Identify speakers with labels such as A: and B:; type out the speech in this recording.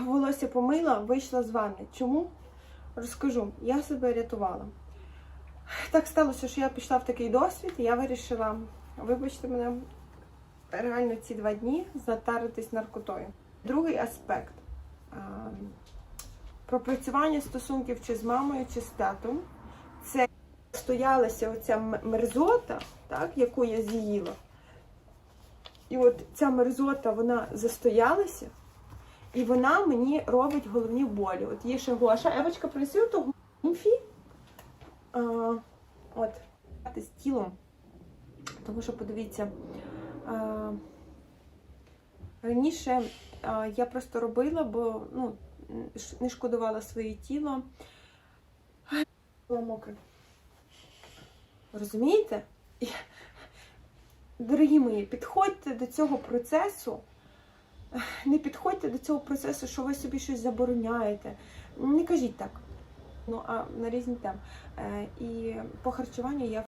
A: волосся помила, вийшла з ванни. Чому? Розкажу, я себе рятувала. Так сталося, що я пішла в такий досвід, і я вирішила, вибачте мене, реально ці два дні затаритись наркотою. Другий аспект пропрацювання стосунків чи з мамою, чи з татом. Це стоялася оця мерзота, так, яку я з'їла. І от ця мерзота, вона застоялася, і вона мені робить головні болі. От є ще Гоша, Евочка, принеси ту інфі. От, з тілом. Тому що, подивіться, а, раніше а, я просто робила, бо ну, не шкодувала своє тіло. Було мокре. Розумієте? Дорогі мої, підходьте до цього процесу. Не підходьте до цього процесу, що ви собі щось забороняєте. Не кажіть так. Ну, а на різні теми. Е, І по харчуванню я